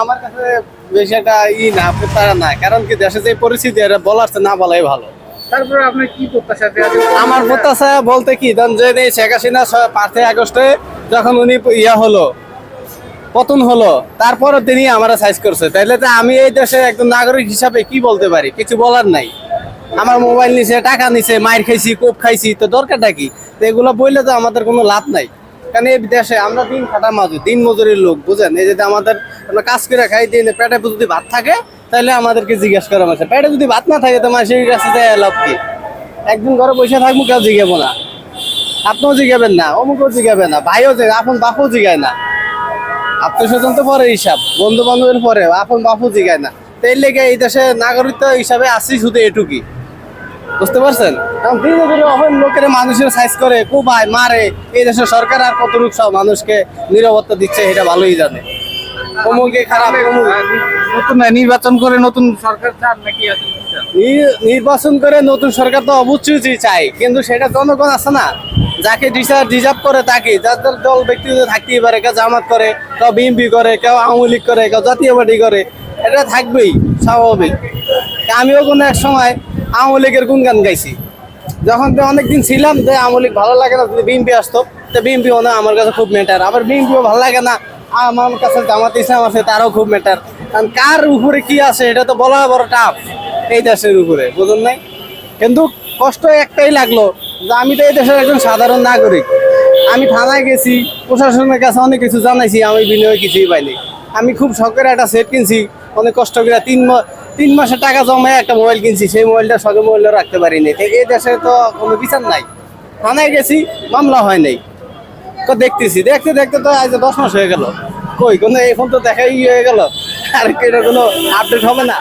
আমার কাছে বেশি একটা ই না প্রত্যাশা না কারণ কি দেশে যে পরিস্থিতি এটা বলার না বলাই ভালো। তারপরে আপনার কি প্রত্যাশা আমার প্রত্যাশা বলতে কি ধরেন যে এই শেখ হাসিনা স- পাঁচই আগস্টে যখন উনি ইয়া হলো পতন হলো তারপরে তিনি আমরা সাইজ করছে। তাইলে তো আমি এই দেশের একজন নাগরিক হিসাবে কি বলতে পারি? কিছু বলার নাই। আমার মোবাইল নিছে টাকা নিছে মাইর খাইছি কোপ খাইছি তো দরকারটা কি? তো এগুলো বললে তো আমাদের কোনো লাভ নাই। কারণ এই দেশে আমরা দিন খাটা মজুর দিন মজুরির লোক বুঝেন এই যদি আমাদের আমরা কাজ করে খাই, দিন পেটে যদি ভাত থাকে তাহলে আমাদেরকে জিজ্ঞেস করা মাসে পেটে যদি ভাত না থাকে, তো মানুষের কাছে যায় লাভ কি? একদিন ঘরে বসে থাকব, কেউ জিগাবো না। আপনিও জিগাবেন না, অমুকও জিগাবে না, ভাইও জিগে আপন বাপও জিগায় না। আত্মীয় স্বজন তো পরে হিসাব বন্ধু বান্ধবের পরে আপন বাপও জিগায় না। তো এর লেগে এই দেশে নাগরিকত্ব হিসাবে আসি শুধু এটুকুই। বুঝতে পারছেন? কারণ ধীরে ধীরে অহন লোকের মানুষের সাইজ করে কোবায় মারে। এই দেশের সরকার আর কত রূপ সব মানুষকে নিরাপত্তা দিচ্ছে এটা ভালোই জানে। অমুকে খারাপ নতুন নির্বাচন করে নতুন সরকার চান নাকি নির্বাচন করে নতুন সরকার তো অবশ্যই চাই কিন্তু সেটা জনগণ আছে না। যাকে ডিসার রিজার্ভ করে তাকে যার যার দল ব্যক্তিগত থাকতেই পারে কেউ জামাত করে কেউ বিএনপি করে কেউ আওয়ামী লীগ করে কেউ জাতীয় পার্টি করে এটা থাকবেই স্বাভাবিক। আমিও কোনো এক সময় আওয়ামী লীগের গুণগান গাইছি। যখন তো অনেকদিন ছিলাম যে আওয়ামী লীগ ভালো লাগে না, যদি বিএনপি আসতো, তো বিএনপি না আমার কাছে খুব ম্যাটার আবার বিএনপিও ভালো লাগে না, আমার কাছে জামাত ইসলাম আছে, তারও খুব ম্যাটার কারণ কার উপরে কি আছে, এটা তো বলা বড় টাফ এই দেশের উপরে, বুঝুন নাই? কিন্তু কষ্ট একটাই লাগল, যে আমি তো এই দেশের একজন সাধারণ নাগরিক। আমি থানায় গেছি, প্রশাসনের কাছে অনেক কিছু জানাইছি, আমি বিনিয়োগ কিছুই পাইনি। আমি খুব শখের একটা সেট কিনছি অনেক কষ্ট করে তিন তিন মাসে টাকা জমায় একটা মোবাইল কিনছি, সেই মোবাইলটা সঙ্গে মোবাইলটা রাখতে পারিনি। এই দেশে তো কোনো বিচার নাই। থানায় গেছি, মামলা হয় নাই। তো দেখতেছি, দেখতে দেখতে তো আজ দশ মাস হয়ে গেল। কই কোনো এই ফোন তো দেখাই হয়ে গেল। আর এটা কোনো আপডেট হবে না।